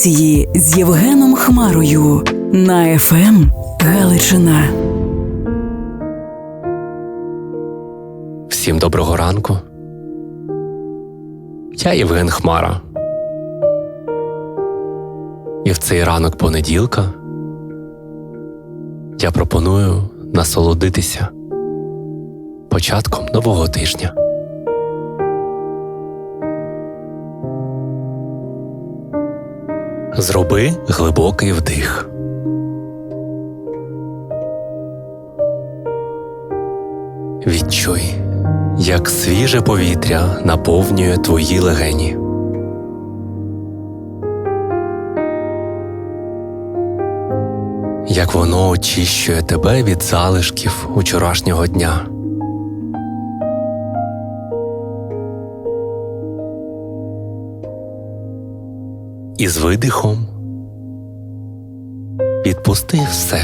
емоції з Євгеном Хмарою на ФМ Галичина. Всім доброго ранку. Я Євген Хмара. І в цей ранок понеділка я пропоную насолодитися початком нового тижня. Зроби глибокий вдих. Відчуй, як свіже повітря наповнює твої легені. Як воно очищує тебе від залишків учорашнього дня. І з видихом відпусти все,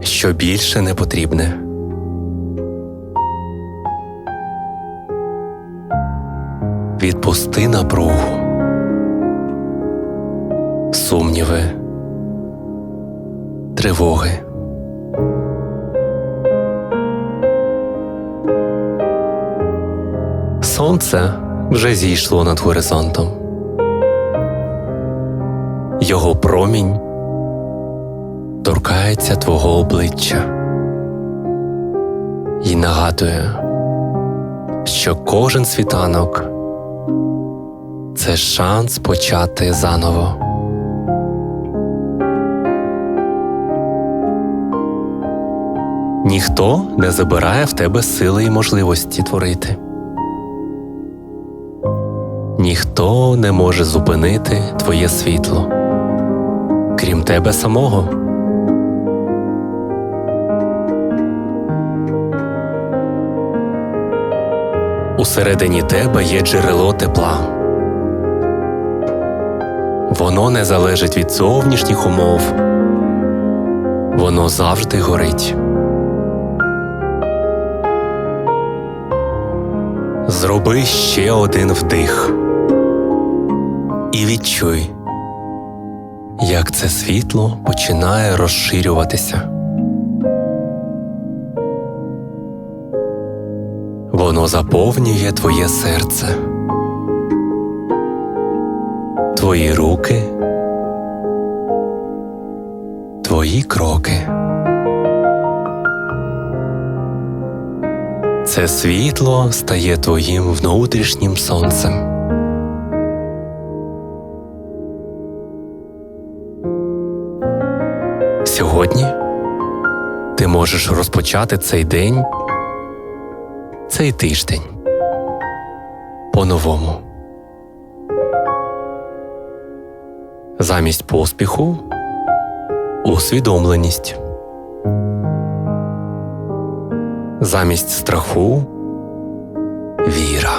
що більше не потрібне. Відпусти напругу, сумніви, тривоги. Сонце вже зійшло над горизонтом. Його промінь торкається твого обличчя і нагадує, що кожен світанок це шанс почати заново. Ніхто не забирає в тебе сили і можливості творити. Ніхто не може зупинити твоє світло, крім тебе самого. Усередині тебе є джерело тепла. Воно не залежить від зовнішніх умов. Воно завжди горить. Зроби ще один вдих і відчуй, як це світло починає розширюватися. Воно заповнює твоє серце, твої руки, твої кроки. Це світло стає твоїм внутрішнім сонцем. Сьогодні ти можеш розпочати цей день, цей тиждень по-новому. Замість поспіху усвідомленість. Замість страху віра.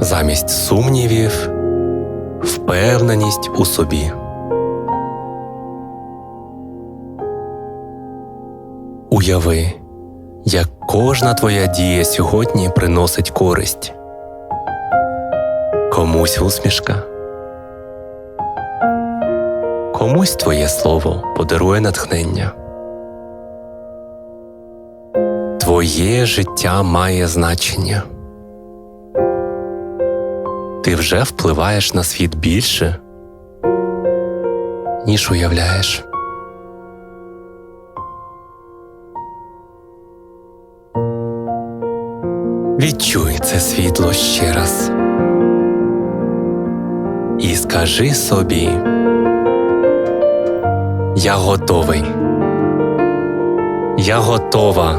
Замість сумнівів впевненість у собі. Уяви, як кожна твоя дія сьогодні приносить користь. Комусь усмішка. Комусь твоє слово подарує натхнення. Твоє життя має значення. Ти вже впливаєш на світ більше, ніж уявляєш. Відчуй це світло ще раз і скажи собі. Я готовий. Я готова.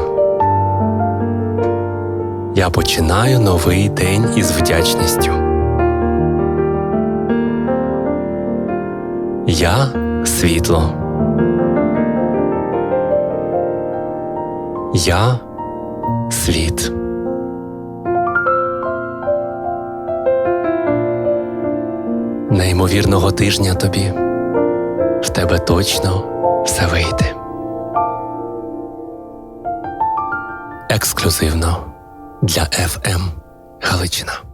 Я починаю новий день із вдячністю. Я світло. Я світ. Неймовірного тижня тобі. В тебе точно все вийде. Ексклюзивно для FM Галичина.